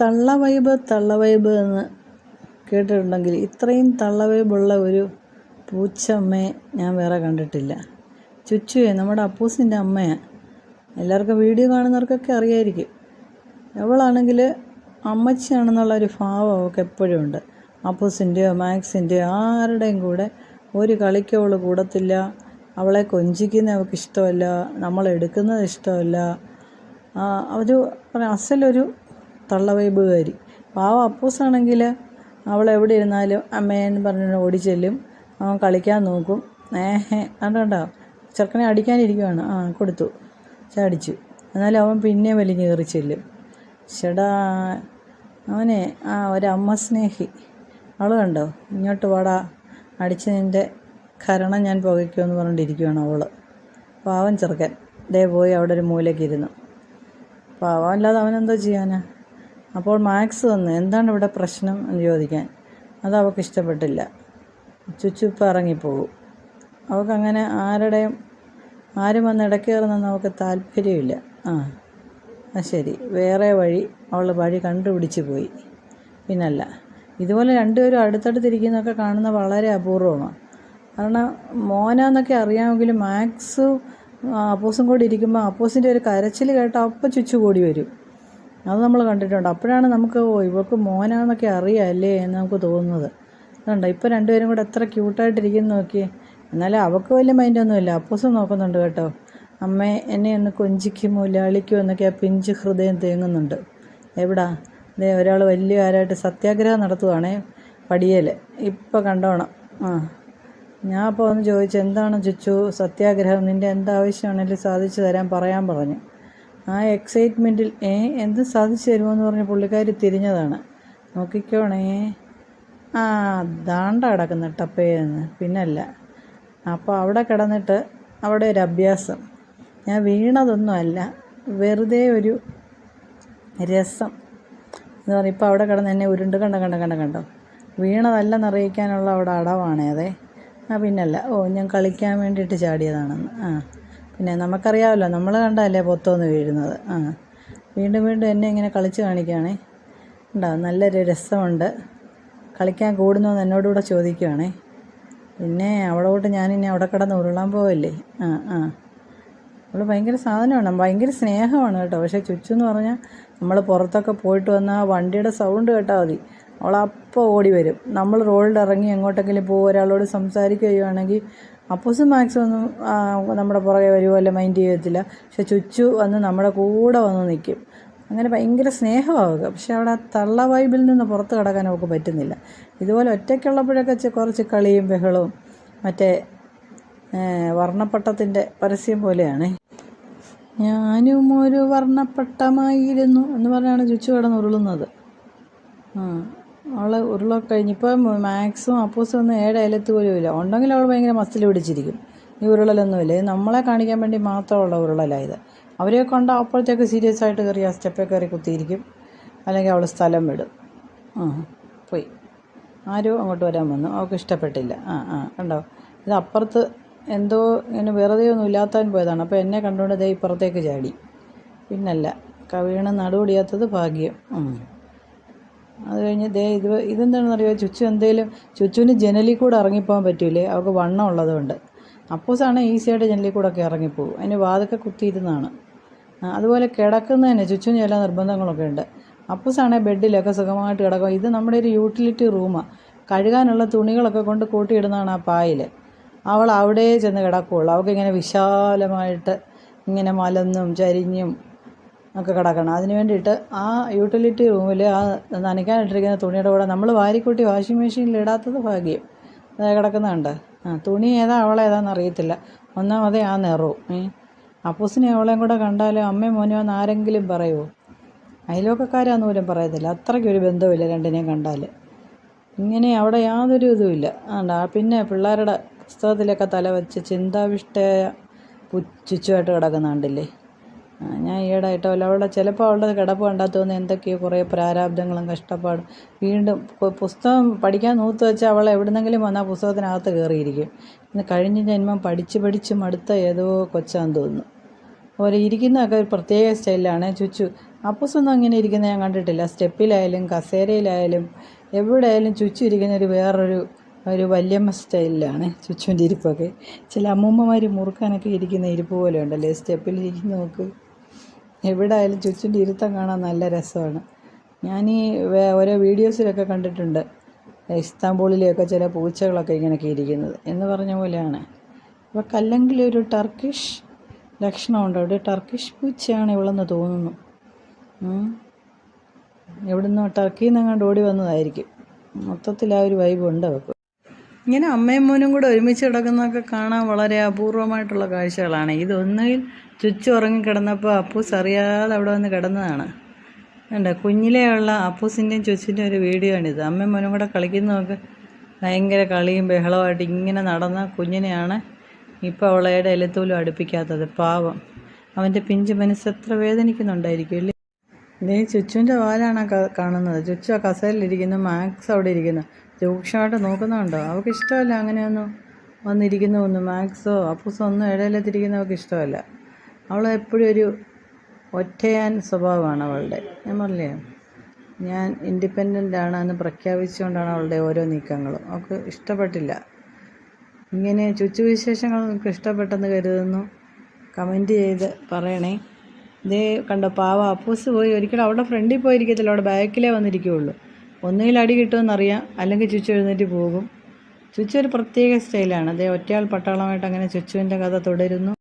തള്ള വൈബ് തള്ള വൈബ് എന്ന് കേട്ടിട്ടുണ്ടെങ്കിൽ ഇത്രയും തള്ള വൈബുള്ള ഒരു പൂച്ചമ്മയെ ഞാൻ വേറെ കണ്ടിട്ടില്ല. ചുച്ചുവേ നമ്മുടെ അപ്പൂസിന്റെ അമ്മയാണ് എല്ലാവർക്കും വീഡിയോ കാണുന്നവർക്കൊക്കെ അറിയായിരിക്കും. അവളാണെങ്കിൽ അമ്മച്ചിയാണെന്നുള്ള ഒരു ഭാവം അവൾക്ക് എപ്പോഴും ഉണ്ട്. അപ്പൂസിന്റെയോ മാക്സിന്റെയോ ആരുടെയും കൂടെ ഒരു കളിക്ക് അവൾ കൂടത്തില്ല. അവളെ കൊഞ്ചിക്കുന്ന അവൾക്ക് ഇഷ്ടമല്ല. നമ്മളെടുക്കുന്നത് ഇഷ്ടമല്ല. ഒരു അസലൊരു തള്ള വൈബുകാരി പാവം അപ്പൂസാണെങ്കിൽ അവൾ എവിടെ ഇരുന്നാലും അമ്മേന്ന് പറഞ്ഞ് ഓടി ചെല്ലും അവൻ കളിക്കാൻ നോക്കും. ഏഹേ കണ്ടോ? ചെറുക്കനെ അടിക്കാനിരിക്കുവാണ്. ആ കൊടുത്തു. ചാടിച്ചു എന്നാലും അവൻ പിന്നെ വലിഞ്ഞ് കയറി ചെല്ലും. ചേടാ അവനെ ആ ഒരമ്മ സ്നേഹി. അവൾ കണ്ടോ? ഇങ്ങോട്ട് വാടാ. അടിച്ച് നിന്റെ കരണം ഞാൻ പുകയ്ക്കുമെന്ന് പറഞ്ഞിട്ടിരിക്കുവാണ് അവൾ. പാവൻ ചെറുക്കൻ. ദേ പോയി അവിടെ ഒരു മൂലയ്ക്ക് ഇരുന്നു. പാവം അല്ലാതെ അവനെന്തോ ചെയ്യാനാ? അപ്പോൾ മാക്സ് വന്ന് എന്താണ് ഇവിടെ പ്രശ്നം? എന്ന് ചോദിക്കാൻ. അത് അവൾക്ക് ഇഷ്ടപ്പെട്ടില്ല. ചുച്ചുപ്പ് ഇറങ്ങിപ്പോകും. അവൾക്കങ്ങനെ ആരുടെയും ആരും വന്ന് ഇടയ്ക്ക് കയറുന്നൊന്നും അവൾക്ക് താല്പര്യമില്ല. ആ ആ ശരി. വേറെ വഴി അവൾ വഴി കണ്ടുപിടിച്ച് പോയി. പിന്നല്ല ഇതുപോലെ രണ്ടുപേരും അടുത്തടുത്തിരിക്കുന്നതൊക്കെ കാണുന്ന വളരെ അപൂർവമാണ്. കാരണം മോനാന്നൊക്കെ അറിയാമെങ്കിലും മാക്സ് അപ്പോസും കൂടി ഇരിക്കുമ്പോൾ അപ്പോസിന്റെ ഒരു കരച്ചിൽ കേട്ടാൽ അപ്പം ചുച്ചു കൂടി വരും. അത് നമ്മൾ കണ്ടിട്ടുണ്ട്. അപ്പോഴാണ് നമുക്ക് ഓ ഇവൾക്ക് മോനാണെന്നൊക്കെ അറിയാം അല്ലേ എന്ന് നമുക്ക് തോന്നുന്നത്. അതുകൊണ്ട് ഇപ്പോൾ രണ്ടുപേരും കൂടെ എത്ര ക്യൂട്ടായിട്ടിരിക്കുന്നു നോക്കി. എന്നാലും അവൾക്ക് വലിയ മൈൻഡൊന്നുമില്ല അപ്പൂസും നോക്കുന്നുണ്ട് കേട്ടോ. അമ്മേ എന്നെ ഒന്ന് കൊഞ്ചിക്കുമോ ലാളിക്കുമോ എന്നൊക്കെ ആ പിഞ്ച് ഹൃദയം തേങ്ങുന്നുണ്ട്. എവിടാ? ദേ ഒരാൾ വലിയ ആരായിട്ട് സത്യാഗ്രഹം നടത്തുവാണേ പടിയേൽ ഇപ്പം കണ്ടോണം. ആ. ഞാൻ അപ്പോൾ ഒന്ന് ചോദിച്ചു എന്താണ് ചുച്ചു? സത്യാഗ്രഹം? നിന്റെ എന്താവശ്യമാണെങ്കിലും സാധിച്ചു തരാൻ പറയാൻ പറഞ്ഞു. ആ എക്സൈറ്റ്മെന്റിൽ ഏ എന്ത് സാധിച്ചു തരുമോ എന്ന് പറഞ്ഞ് പുള്ളിക്കാരി തിരിഞ്ഞതാണ്. നോക്കിക്കോണേ. ആ ദാണ്ട കിടക്കുന്ന ടപ്പേന്ന്. പിന്നല്ല. അപ്പോൾ അവിടെ കിടന്നിട്ട് അവിടെ ഒരു അഭ്യാസം. ഞാൻ വീണതൊന്നുമല്ല വെറുതെ ഒരു രസം. എന്ന് പറഞ്ഞാൽ ഇപ്പോൾ അവിടെ കിടന്ന് എന്നെ ഉരുണ്ട് കണ്ട കണ്ട കണ്ട കണ്ടോ? വീണതല്ലെന്ന് അറിയിക്കാനുള്ള അവിടെ അടവാണേ അതെ. ആ പിന്നല്ല. ഓ ഞാൻ കളിക്കാൻ വേണ്ടിയിട്ട് ചാടിയതാണെന്ന്. ആ. പിന്നെ നമുക്കറിയാമല്ലോ നമ്മൾ കണ്ടല്ലേ പൊത്തോന്ന് വീഴുന്നത്. ആ. വീണ്ടും വീണ്ടും എന്നെ ഇങ്ങനെ കളിച്ച് കാണിക്കുകയാണേ. ഉണ്ടോ നല്ലൊരു രസമുണ്ട്. കളിക്കാൻ കൂടുന്നുവെന്ന് എന്നോടുകൂടെ ചോദിക്കുകയാണേ. പിന്നെ അവളോട്ട് ഞാനിനി അവിടെ കിടന്ന് ഉരുളാൻ പോവല്ലേ? ആ ആ. അവൾ ഭയങ്കര സാധനമാണ് ഭയങ്കര സ്നേഹമാണ് കേട്ടോ. പക്ഷേ ചുച്ചു എന്ന് പറഞ്ഞാൽ നമ്മൾ പുറത്തൊക്കെ പോയിട്ട് വന്നാൽ വണ്ടിയുടെ സൗണ്ട് കേട്ടാൽ മതി. അവൾ അപ്പോൾ ഓടി വരും നമ്മൾ റോഡിൽ ഇറങ്ങി എങ്ങോട്ടെങ്കിലും പോകും ഒരാളോട് സംസാരിക്കുകയാണെങ്കിൽ അപ്പോസും മാക്സ് ഒന്നും നമ്മുടെ പുറകെ വരുമോ അല്ല മൈൻഡ് ചെയ്യത്തില്ല. പക്ഷെ ചുച്ചു വന്ന് നമ്മുടെ കൂടെ വന്ന് നിൽക്കും അങ്ങനെ ഭയങ്കര സ്നേഹമാവുക. പക്ഷെ അവിടെ തള്ള വൈബിൽ നിന്ന് പുറത്ത് കിടക്കാൻ അവൾക്ക് പറ്റുന്നില്ല. ഇതുപോലെ ഒറ്റയ്ക്കുള്ളപ്പോഴൊക്കെ കുറച്ച് കളിയും ബഹളവും മറ്റേ വർണപ്പട്ടത്തിന്റെ പരസ്യം പോലെയാണ്. ഞാനും ഒരു വർണപ്പട്ടമായിരുന്നു എന്ന് പറഞ്ഞാണ് ചുച്ചു കിടന്ന് ഉരുളുന്നത്. ആ. അവൾ ഉരുളൊക്കെ കഴിഞ്ഞിപ്പം മാക്സിമം അപ്പൂസും ഒന്നും ഏഴ് അയലത്ത് ഇല്ല. ഉണ്ടെങ്കിൽ അവൾ ഭയങ്കര മസിൽ പിടിച്ചിരിക്കും. ഈ ഉരുളലൊന്നുമില്ല. ഇത് നമ്മളെ കാണിക്കാൻ വേണ്ടി മാത്രമുള്ള ഉരുളലായത് അവരെ കൊണ്ട് അപ്പോഴത്തേക്ക് സീരിയസ് ആയിട്ട് കയറി ആ സ്റ്റെപ്പിൽ കയറി കുത്തിയിരിക്കും. അല്ലെങ്കിൽ അവൾ സ്ഥലം വിടും. ആ പോയി. ആരും അങ്ങോട്ട് വരാൻ വന്നു. അവൾക്ക് ഇഷ്ടപ്പെട്ടില്ല. ആ ആ കണ്ടോ? ഇത് അപ്പുറത്ത് എന്തോ ഇങ്ങനെ വെറുതെ ഒന്നും ഇല്ലാത്താൻ പോയതാണ്. അപ്പോൾ എന്നെ കണ്ടുകൊണ്ട് ദേ ഇപ്പുറത്തേക്ക് ചാടി. പിന്നല്ല കവീണ് നടുപൊടിയാത്തത് ഭാഗ്യം. അത് കഴിഞ്ഞ് ദേ ഇത് ഇതെന്താണെന്നറിയോ? ചുച്ചു എന്തേലും ചുച്ചുവിന് ജനലിൽ കൂടെ ഇറങ്ങിപ്പോകാൻ പറ്റൂലേ? അവൾക്ക് വണ്ണം ഉള്ളതുകൊണ്ട്. അപ്പൂസാണ് ഈസിയായിട്ട് ജനലിൽ കൂടെ ഒക്കെ ഇറങ്ങിപ്പോകും അതിന് വാതൊക്കെ കുത്തിയിരുന്നാണ്. അതുപോലെ കിടക്കുന്നതിന് ചുച്ചുവിന് ചില നിർബന്ധങ്ങളൊക്കെ ഉണ്ട്. അപ്പൂസാണെങ്കിൽ ബെഡിലൊക്കെ സുഖമായിട്ട് കിടക്കും. ഇത് നമ്മുടെ ഒരു യൂട്ടിലിറ്റി റൂമാണ് കഴുകാനുള്ള തുണികളൊക്കെ കൊണ്ട് കൂട്ടിയിടുന്നതാണ് ആ പായിൽ. അവൾ അവിടെ ചെന്ന് കിടക്കുകയുള്ളൂ അവൾക്ക് ഇങ്ങനെ വിശാലമായിട്ട് ഇങ്ങനെ മലന്നും ചരിഞ്ഞും ഒക്കെ കിടക്കണം. അതിന് വേണ്ടിയിട്ട് ആ യൂട്ടിലിറ്റി റൂമിൽ ആ നനയ്ക്കാനിട്ടിരിക്കുന്ന തുണിയുടെ കൂടെ നമ്മൾ വാരിക്കൂട്ടി വാഷിംഗ് മെഷീനിൽ ഇടാത്തത് ഭാഗ്യം. അതായത് കിടക്കുന്നുണ്ട് ആ തുണി ഏതാ അവളേതാണെന്ന് അറിയത്തില്ല. ഒന്നാമതേ ആ നിറവും ഏ അപ്പൂസിനെ അവളെയും കൂടെ കണ്ടാൽ അമ്മയും മോനോ എന്ന് ആരെങ്കിലും പറയുമോ അയലോക്കക്കാരാന്ന് പോലും പറയത്തില്ല. അത്രയ്ക്കൊരു ബന്ധമില്ല രണ്ടിനെയും കണ്ടാൽ ഇങ്ങനെ അവിടെ യാതൊരു ഇതുമില്ല. ആണ്ടാ പിന്നെ പിള്ളേരുടെ പുസ്തകത്തിലൊക്കെ തല വെച്ച് ചിന്താവിഷ്ടയായ പുച്ഛിച്ചുമായിട്ട് കിടക്കുന്ന കണ്ടില്ലേ? ഞാൻ ഈയിടെയായിട്ട് അവളുടെ ചിലപ്പോൾ അവളുടെ കിടപ്പ് കണ്ടാൽ തോന്നുന്നു എന്തൊക്കെയോ കുറേ പ്രാരാബ്ദങ്ങളും കഷ്ടപ്പാടും. വീണ്ടും പുസ്തകം പഠിക്കാൻ നൂത്ത് വെച്ചാൽ അവൾ എവിടുന്നെങ്കിലും വന്നാൽ പുസ്തകത്തിനകത്ത് കയറിയിരിക്കും ഇന്ന് കഴിഞ്ഞ ജന്മം പഠിച്ച് പഠിച്ച് മടുത്ത ഏതോ കൊച്ചാന്ന് തോന്നുന്നു. അതുപോലെ ഇരിക്കുന്നതൊക്കെ ഒരു പ്രത്യേക സ്റ്റൈലാണ് ചുച്ചു അപ്പൂസൊന്നും അങ്ങനെ ഇരിക്കുന്നത് ഞാൻ കണ്ടിട്ടില്ല. സ്റ്റെപ്പിലായാലും കസേരയിലായാലും എവിടെയായാലും ചുച്ചു ഇരിക്കുന്ന ഒരു വേറൊരു ഒരു വല്യമ്മ സ്റ്റൈലിലാണ് ചുച്ചുവിന്റെ ഇരിപ്പൊക്കെ. ചില അമ്മൂമ്മമാർ മുറുക്കാനൊക്കെ ഇരിക്കുന്ന ഇരിപ്പ് പോലെ ഉണ്ടല്ലേ? സ്റ്റെപ്പിൽ ഇരിക്കുന്ന നോക്ക്. എവിടെ ആയാലും ചുച്ചിന്റെ ഇരുത്തം കാണാൻ നല്ല രസമാണ്. ഞാൻ ഈ ഓരോ വീഡിയോസിലൊക്കെ കണ്ടിട്ടുണ്ട്. ഇസ്താംബൂളിലെയൊക്കെ ചില പൂച്ചകളൊക്കെ ഇങ്ങനെയൊക്കെ ഇരിക്കുന്നത് എന്ന് പറഞ്ഞ പോലെയാണ്. അപ്പോൾ കല്ലെങ്കിൽ ഒരു ടർക്കിഷ് ലക്ഷണമുണ്ട്. ഒരു ടർക്കിഷ് പൂച്ചയാണ് ഇവളെന്ന് തോന്നുന്നു. ഇവിടുന്ന് ടർക്കിയിൽ നിന്ന് അങ്ങോട്ട് ഓടി വന്നതായിരിക്കും. മൊത്തത്തിൽ ആ ഒരു വൈബ് ഉണ്ട് അവൾക്ക് ഇങ്ങനെ അമ്മയും മോനും കൂടെ ഒരുമിച്ച് കിടക്കുന്നതൊക്കെ കാണാൻ വളരെ അപൂർവമായിട്ടുള്ള കാഴ്ചകളാണ്. ഇതൊന്നുകിൽ ചുച്ചു ഉറങ്ങിക്കിടന്നപ്പോൾ അപ്പൂസ് അറിയാതെ അവിടെ വന്ന് കിടന്നതാണ്. കണ്ടോ? കുഞ്ഞിലെയുള്ള അപ്പൂസിന്റെയും ചുച്ചിന്റെയും ഒരു വീഡിയോ ആണിത് അമ്മയും മോനും കൂടെ കളിക്കുന്നതൊക്കെ ഭയങ്കര കളിയും ബഹളമായിട്ട് ഇങ്ങനെ നടന്ന കുഞ്ഞിനെയാണ് ഇപ്പോൾ അവളയുടെ എലത്തൂലും അടുപ്പിക്കാത്തത്. പാവം. അവന്റെ പിഞ്ച് മനസ്സ് എത്ര വേദനിക്കുന്നുണ്ടായിരിക്കും അല്ലേ? ദേ ചുച്ചുവിന്റെ വാലാണ് കാണുന്നത്? ചുച്ചു ആ കസേരയിലിരിക്കുന്നു മാക്സ് അവിടെ ഇരിക്കുന്നു. രൂക്ഷമായിട്ട് നോക്കുന്നുണ്ടോ അവൾക്ക് ഇഷ്ടമല്ല അങ്ങനെയൊന്നും വന്നിരിക്കുന്ന ഒന്ന്. മാക്സോ അപ്പൂസോ ഒന്നും ഇടയിലെത്തിരിക്കുന്ന അവൾക്ക് ഇഷ്ടമല്ല. അവൾ എപ്പോഴും ഒരു ഒറ്റയാൻ സ്വഭാവമാണ് അവളുടെ. ഞാൻ പറഞ്ഞില്ലേ? ഞാൻ ഇൻഡിപെൻഡന്റ് ആണ് എന്ന് പ്രഖ്യാപിച്ചുകൊണ്ടാണ് അവളുടെ ഓരോ നീക്കങ്ങളും. അവൾക്ക് ഇഷ്ടപ്പെട്ടില്ല. ഇങ്ങനെ ചുച്ചു വിശേഷങ്ങൾ നിങ്ങൾക്ക് ഇഷ്ടപ്പെട്ടെന്ന് കരുതുന്നു. കമന്റ് ചെയ്ത് പറയണേ. ഇതേ കണ്ടോ പാവ അപ്പൂസ് പോയി. ഒരിക്കലും അവിടെ ഫ്രണ്ടിൽ പോയിരിക്കത്തില്ല. അവിടെ ബാക്കിലേ വന്നിരിക്കുകയുള്ളൂ ഒന്നുകിൽ അടി കിട്ടുമെന്നറിയാം അല്ലെങ്കിൽ ചുച്ചു എഴുന്നേറ്റ് പോകും. ചുച്ചു ഒരു പ്രത്യേക സ്റ്റൈലാണ്. അതേ ഒറ്റയാൾ പട്ടാളമായിട്ട് അങ്ങനെ ചുച്ചുവിന്റെ കഥ തുടരുന്നു.